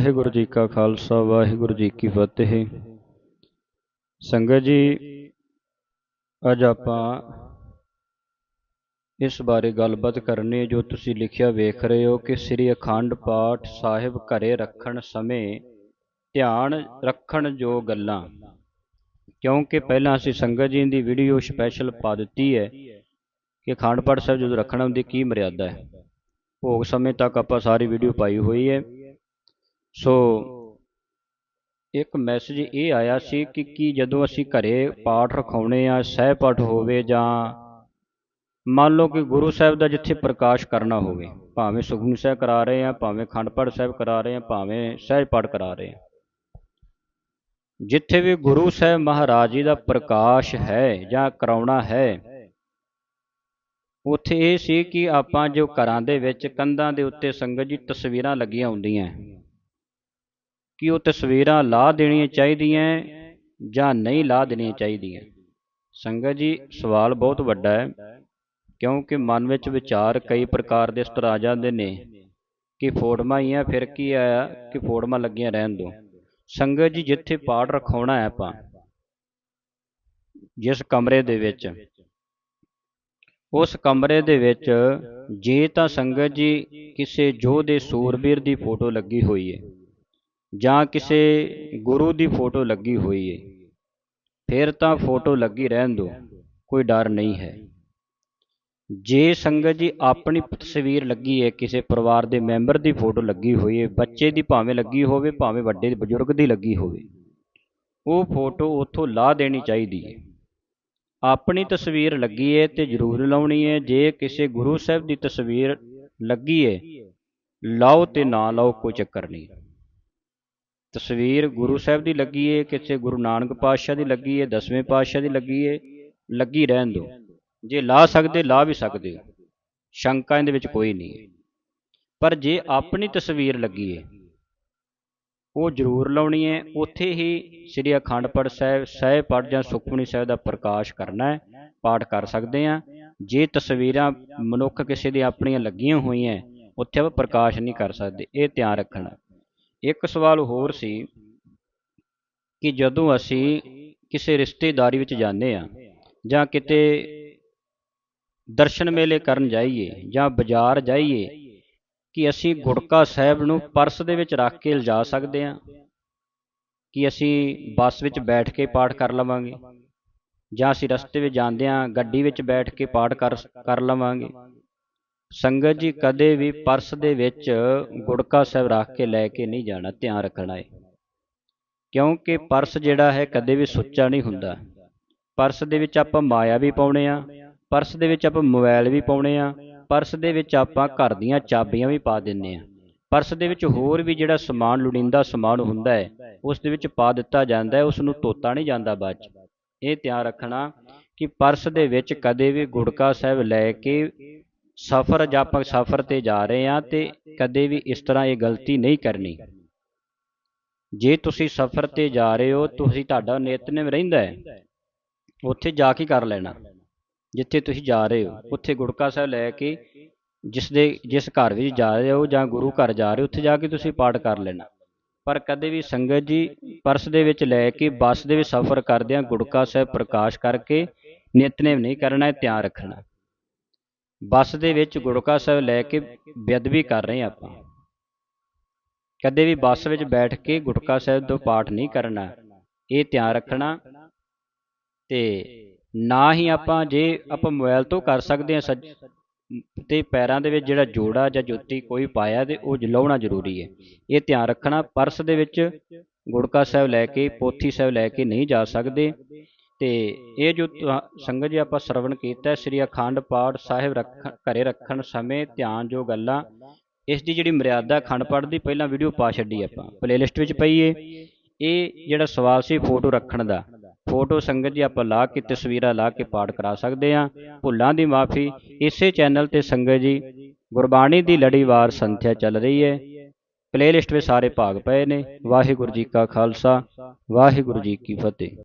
ਵਾਹਿਗੁਰੂ ਜੀ ਕਾ ਖਾਲਸਾ, ਵਾਹਿਗੁਰੂ ਜੀ ਕੀ ਫਤਿਹ। ਸੰਗਤ ਜੀ, ਅੱਜ ਆਪਾਂ ਇਸ ਬਾਰੇ ਗੱਲਬਾਤ ਕਰਨੀ ਜੋ ਤੁਸੀਂ ਲਿਖਿਆ ਵੇਖ ਰਹੇ ਹੋ ਕਿ ਸ੍ਰੀ ਅਖੰਡ ਪਾਠ ਸਾਹਿਬ ਘਰੇ ਰੱਖਣ ਸਮੇਂ ਧਿਆਨ ਰੱਖਣ ਜੋ ਗੱਲਾਂ। ਕਿਉਂਕਿ ਪਹਿਲਾਂ ਅਸੀਂ ਸੰਗਤ ਜੀ ਦੀ ਵੀਡੀਓ ਸਪੈਸ਼ਲ ਪਾ ਦਿੱਤੀ ਹੈ ਕਿ ਅਖੰਡ ਪਾਠ ਸਾਹਿਬ ਜਦੋਂ ਰੱਖਣਾ ਉਹਦੀ ਕੀ ਮਰਿਆਦਾ ਹੈ। ਭੋਗ ਸਮੇਂ ਤੱਕ ਆਪਾਂ ਸਾਰੀ ਵੀਡੀਓ ਪਾਈ ਹੋਈ ਹੈ। ਸੋ ਇੱਕ ਮੈਸੇਜ ਇਹ ਆਇਆ ਸੀ ਕਿ ਕੀ ਜਦੋਂ ਅਸੀਂ ਘਰੇ ਪਾਠ ਰਖਾਉਣੇ ਆ, ਸਹਿ ਪਾਠ ਹੋਵੇ ਜਾਂ ਮੰਨ ਲਓ ਕਿ ਗੁਰੂ ਸਾਹਿਬ ਦਾ ਜਿੱਥੇ ਪ੍ਰਕਾਸ਼ ਕਰਨਾ ਹੋਵੇ, ਭਾਵੇਂ ਸੁਖਮਨੀ ਸਾਹਿਬ ਕਰਾ ਰਹੇ ਆ, ਭਾਵੇਂ ਅਖੰਡ ਪਾਠ ਸਾਹਿਬ ਕਰਾ ਰਹੇ ਆ, ਭਾਵੇਂ ਸਹਿਜ ਪਾਠ ਕਰਾ ਰਹੇ ਆ। ਜਿੱਥੇ ਵੀ ਗੁਰੂ ਸਾਹਿਬ ਮਹਾਰਾਜ ਜੀ ਦਾ ਪ੍ਰਕਾਸ਼ ਹੈ ਜਾਂ ਕਰਾਉਣਾ ਹੈ, ਉੱਥੇ ਇਹ ਸੀ ਕਿ ਆਪਾਂ ਜੋ ਘਰਾਂ ਦੇ ਵਿੱਚ ਕੰਧਾਂ ਦੇ ਉੱਤੇ ਸੰਗਤ ਜੀ ਤਸਵੀਰਾਂ ਲੱਗੀਆਂ ਹੁੰਦੀਆਂ। ਕਿ ਉਹ ਤਸਵੀਰਾਂ ਲਾ ਦੇਣੀਆਂ ਚਾਹੀਦੀਆਂ ਜਾਂ ਨਹੀਂ ਲਾ ਦੇਣੀਆਂ ਚਾਹੀਦੀਆਂ? ਸੰਗਤ ਜੀ, ਸਵਾਲ ਬਹੁਤ ਵੱਡਾ ਹੈ, ਕਿਉਂਕਿ ਮਨ ਵਿੱਚ ਵਿਚਾਰ ਕਈ ਪ੍ਰਕਾਰ ਦੇ ਇਸ ਤਰ੍ਹਾਂ ਆ ਜਾਂਦੇ ਨੇ। ਕਿ ਫੋਟੋਆਂ ਹੀ ਆ ਫਿਰ ਕੀ ਆਇਆ, ਕਿ ਫੋਟੋਆਂ ਲੱਗੀਆਂ ਰਹਿਣ ਦੋ। ਸੰਗਤ ਜੀ, ਜਿੱਥੇ ਪਾਠ ਰਖਾਉਣਾ ਹੈ ਆਪਾਂ, ਜਿਸ ਕਮਰੇ ਦੇ ਵਿੱਚ, ਉਸ ਕਮਰੇ ਦੇ ਵਿੱਚ, ਜੇ ਤਾਂ ਸੰਗਤ ਜੀ, ਕਿਸੇ ਜੋਧੇ ਸੂਰਬੀਰ ਦੀ ਫੋਟੋ ਲੱਗੀ ਹੋਈ ਹੈ। ਜਾਂ ਕਿਸੇ ਗੁਰੂ ਦੀ ਫੋਟੋ ਲੱਗੀ ਹੋਈ ਹੈ ਫਿਰ ਤਾਂ ਫੋਟੋ ਲੱਗੀ ਰਹਿਣ ਦਿਓ ਕੋਈ ਡਰ ਨਹੀਂ ਹੈ। ਜੇ ਸੰਗਤ ਜੀ ਆਪਣੀ ਤਸਵੀਰ ਲੱਗੀ ਹੈ ਕਿਸੇ ਪਰਿਵਾਰ ਦੇ ਮੈਂਬਰ ਦੀ ਫੋਟੋ ਲੱਗੀ ਹੋਈ ਹੈ ਬੱਚੇ ਦੀ ਭਾਵੇਂ ਲੱਗੀ ਹੋਵੇ, ਭਾਵੇਂ ਵੱਡੇ ਬਜ਼ੁਰਗ ਦੀ ਲੱਗੀ ਹੋਵੇ, ਉਹ ਫੋਟੋ ਉੱਥੋਂ ਲਾ ਦੇਣੀ ਚਾਹੀਦੀ ਹੈ ਆਪਣੀ ਤਸਵੀਰ ਲੱਗੀ ਹੈ ਤੇ ਜ਼ਰੂਰ ਲਾਉਣੀ ਹੈ ਜੇ ਕਿਸੇ ਗੁਰੂ ਸਾਹਿਬ ਦੀ ਤਸਵੀਰ ਲੱਗੀ ਹੈ ਲਾਓ ਤੇ ਨਾ ਲਾਓ ਕੋਈ ਚੱਕਰ ਨਹੀਂ। ਤਸਵੀਰ ਗੁਰੂ ਸਾਹਿਬ ਦੀ ਲੱਗੀ ਹੈ ਕਿਸੇ ਗੁਰੂ ਨਾਨਕ ਪਾਤਸ਼ਾਹ ਦੀ ਲੱਗੀ ਹੈ ਦਸਵੇਂ ਪਾਤਸ਼ਾਹ ਦੀ ਲੱਗੀ ਹੈ ਲੱਗੀ ਰਹਿਣ ਦਿਓ ਜੇ ਲਾ ਸਕਦੇ ਲਾ ਵੀ ਸਕਦੇ ਹੋ ਸ਼ੰਕਾ ਇਹਦੇ ਵਿੱਚ ਕੋਈ ਨਹੀਂ ਪਰ ਜੇ ਆਪਣੀ ਤਸਵੀਰ ਲੱਗੀ ਹੈ ਉਹ ਜ਼ਰੂਰ ਲਾਉਣੀ ਹੈ ਉੱਥੇ ਹੀ ਸ੍ਰੀ ਅਖੰਡ ਪਾਠ ਸਾਹਿਬ ਸਹਿ ਪਾਠ ਜਾਂ ਸੁਖਮਨੀ ਸਾਹਿਬ ਦਾ ਪ੍ਰਕਾਸ਼ ਕਰਨਾ ਹੈ ਪਾਠ ਕਰ ਸਕਦੇ ਆ। ਜੇ ਤਸਵੀਰਾਂ ਮਨੁੱਖ ਕਿਸੇ ਦੀ ਆਪਣੀਆਂ ਲੱਗੀਆਂ ਹੋਈਆਂ ਉੱਥੇ ਆਪਾਂ ਪ੍ਰਕਾਸ਼ ਨਹੀਂ ਕਰ ਸਕਦੇ। ਇਹ ਧਿਆਨ ਰੱਖਣਾ। ਇੱਕ ਸਵਾਲ ਹੋਰ ਸੀ ਕਿ ਜਦੋਂ ਅਸੀਂ ਕਿਸੇ ਰਿਸ਼ਤੇਦਾਰੀ ਵਿੱਚ ਜਾਂਦੇ ਆ ਜਾਂ ਕਿਤੇ ਦਰਸ਼ਨ ਮੇਲੇ ਕਰਨ ਜਾਈਏ ਜਾਂ ਬਾਜ਼ਾਰ ਜਾਈਏ ਕਿ ਅਸੀਂ ਗੁਟਕਾ ਸਾਹਿਬ ਨੂੰ ਪਰਸ ਦੇ ਵਿੱਚ ਰੱਖ ਕੇ ਲਿਜਾ ਸਕਦੇ ਹਾਂ? ਕਿ ਅਸੀਂ ਬੱਸ ਵਿੱਚ ਬੈਠ ਕੇ ਪਾਠ ਕਰ ਲਵਾਂਗੇ ਜਾਂ ਅਸੀਂ ਰਸਤੇ ਵਿੱਚ ਜਾਂਦੇ ਹਾਂ, ਗੱਡੀ ਵਿੱਚ ਬੈਠ ਕੇ ਪਾਠ ਕਰ ਕਰ ਲਵਾਂਗੇ? ਸੰਗਤ ਜੀ ਕਦੇ ਵੀ ਪਰਸ ਦੇ ਵਿੱਚ ਗੁੜਕਾ ਸਾਹਿਬ ਰੱਖ ਕੇ ਲੈ ਕੇ ਨਹੀਂ ਜਾਣਾ, ਧਿਆਨ ਰੱਖਣਾ ਹੈ। ਕਿਉਂਕਿ ਪਰਸ ਜਿਹੜਾ ਹੈ ਕਦੇ ਵੀ ਸੁੱਚਾ ਨਹੀਂ ਹੁੰਦਾ। ਪਰਸ ਦੇ ਵਿੱਚ ਆਪਾਂ ਮਾਇਆ ਵੀ ਪਾਉਣੇ ਆ, ਪਰਸ ਦੇ ਵਿੱਚ ਆਪਾਂ ਮੋਬਾਈਲ ਵੀ ਪਾਉਣੇ ਆ, ਪਰਸ ਦੇ ਵਿੱਚ ਆਪਾਂ ਘਰ ਦੀਆਂ ਚਾਬੀਆਂ ਵੀ ਪਾ ਦਿੰਨੇ ਆ। ਪਰਸ ਦੇ ਵਿੱਚ ਹੋਰ ਵੀ ਜਿਹੜਾ ਸਮਾਨ, ਲੋੜੀਂਦਾ ਸਮਾਨ ਹੁੰਦਾ ਹੈ, ਉਸ ਦੇ ਵਿੱਚ ਪਾ ਦਿੱਤਾ ਜਾਂਦਾ ਹੈ, ਉਸ ਨੂੰ ਤੋਤਾ ਨਹੀਂ ਜਾਂਦਾ ਬਾਅਦ ਚ। ਇਹ ਧਿਆਨ ਰੱਖਣਾ ਕਿ ਪਰਸ ਦੇ ਵਿੱਚ ਕਦੇ ਵੀ ਗੁੜਕਾ ਸਾਹਿਬ ਲੈ ਕੇ ਸਫ਼ਰ ਜਾਂ ਆਪਾਂ ਸਫ਼ਰ ਤੇ ਜਾ ਰਹੇ ਹਾਂ ਤੇ ਕਦੇ ਵੀ ਇਸ ਤਰ੍ਹਾਂ ਇਹ ਗਲਤੀ ਨਹੀਂ ਕਰਨੀ। ਜੇ ਤੁਸੀਂ ਸਫ਼ਰ ਤੇ ਜਾ ਰਹੇ ਹੋ, ਤੁਸੀਂ ਤੁਹਾਡਾ ਨਿਤਨੇਮ ਰਹਿੰਦਾ ਹੈ। ਉੱਥੇ ਜਾ ਕੇ ਕਰ ਲੈਣਾ। ਜਿੱਥੇ ਤੁਸੀਂ ਜਾ ਰਹੇ ਹੋ, ਉੱਥੇ ਗੁੜਕਾ ਸਾਹਿਬ ਲੈ ਕੇ ਜਿਸ ਦੇ, ਜਿਸ ਘਰ ਵਿੱਚ ਜਾ ਰਹੇ ਹੋ ਜਾਂ ਗੁਰੂ ਘਰ ਜਾ ਰਹੇ ਹੋ, ਉੱਥੇ ਜਾ ਕੇ ਤੁਸੀਂ ਪਾਠ ਕਰ ਲੈਣਾ। ਪਰ ਕਦੇ ਵੀ ਸੰਗਤ ਜੀ ਪਰਸ ਦੇ ਵਿੱਚ ਲੈ ਕੇ ਬੱਸ ਦੇ ਵਿੱਚ ਸਫ਼ਰ ਕਰਦਿਆਂ ਗੁੜਕਾ ਸਾਹਿਬ ਪ੍ਰਕਾਸ਼ ਕਰਕੇ ਨਿਤਨੇਮ ਨਹੀਂ ਕਰਨਾ ਹੈ ਧਿਆਨ ਰੱਖਣਾ। ਬੱਸ ਦੇ ਵਿੱਚ ਗੁੜਕਾ ਸਾਹਿਬ ਲੈ ਕੇ ਬੇਅਦਬੀ ਕਰ ਰਹੇ ਆਪਾਂ। ਕਦੇ ਵੀ ਬੱਸ ਵਿੱਚ ਬੈਠ ਕੇ ਗੁਟਕਾ ਸਾਹਿਬ ਤੋਂ ਪਾਠ ਨਹੀਂ ਕਰਨਾ, ਇਹ ਧਿਆਨ ਰੱਖਣਾ ਤੇ ਨਾ ਹੀ ਆਪਾਂ ਜੇ ਆਪਾਂ ਮੋਬਾਈਲ ਤੋਂ ਕਰ ਸਕਦੇ ਹਾਂ ਸੱਜ ਤੇ ਪੈਰਾਂ ਦੇ ਵਿੱਚ ਜਿਹੜਾ ਜੋੜਾ ਜਾਂ ਜੁੱਤੀ ਕੋਈ ਪਾਇਆ ਤੇ ਉਹ ਲਾਉਣਾ ਜ਼ਰੂਰੀ ਹੈ। ਇਹ ਧਿਆਨ ਰੱਖਣਾ, ਪਰਸ ਦੇ ਵਿੱਚ ਗੁੜਕਾ ਸਾਹਿਬ ਲੈ ਕੇ, ਪੋਥੀ ਸਾਹਿਬ ਲੈ ਕੇ ਨਹੀਂ ਜਾ ਸਕਦੇ। ਤੇ ਇਹ ਜੋ ਸੰਗਤ ਜੀ ਆਪਾਂ ਸਰਵਣ ਕੀਤਾ ਸ੍ਰੀ ਅਖੰਡ ਪਾਠ ਸਾਹਿਬ ਰੱਖ ਘਰੇ ਰੱਖਣ ਸਮੇਂ ਧਿਆਨ ਜੋ ਗੱਲਾਂ ਇਸ ਦੀ ਜਿਹੜੀ ਮਰਿਆਦਾ ਅਖੰਡ ਪਾਠ ਦੀ ਪਹਿਲਾਂ ਵੀਡੀਓ ਪਾ ਛੱਡੀ ਆਪਾਂ ਪਲੇਲਿਸਟ ਵਿੱਚ ਪਈ ਏ ਇਹ ਜਿਹੜਾ ਸਵਾਲ ਸੀ ਫੋਟੋ ਰੱਖਣ ਦਾ ਫੋਟੋ ਸੰਗਤ ਜੀ ਆਪਾਂ ਲਾ ਕੇ ਤਸਵੀਰਾਂ ਲਾ ਕੇ ਪਾਠ ਕਰਾ ਸਕਦੇ ਆ ਭੁੱਲਾਂ ਦੀ ਮਾਫੀ ਇਸੇ ਚੈਨਲ ਤੇ ਸੰਗਤ ਜੀ ਗੁਰਬਾਣੀ ਦੀ ਲੜੀਵਾਰ ਸੰਥਿਆ ਚੱਲ ਰਹੀ ਹੈ। ਪਲੇਲਿਸਟ ਵਿੱਚ ਸਾਰੇ ਭਾਗ ਪਏ ਨੇ ਵਾਹਿਗੁਰੂ ਜੀ ਕਾ ਖਾਲਸਾ ਵਾਹਿਗੁਰੂ ਜੀ ਕੀ ਫਤਿਹ।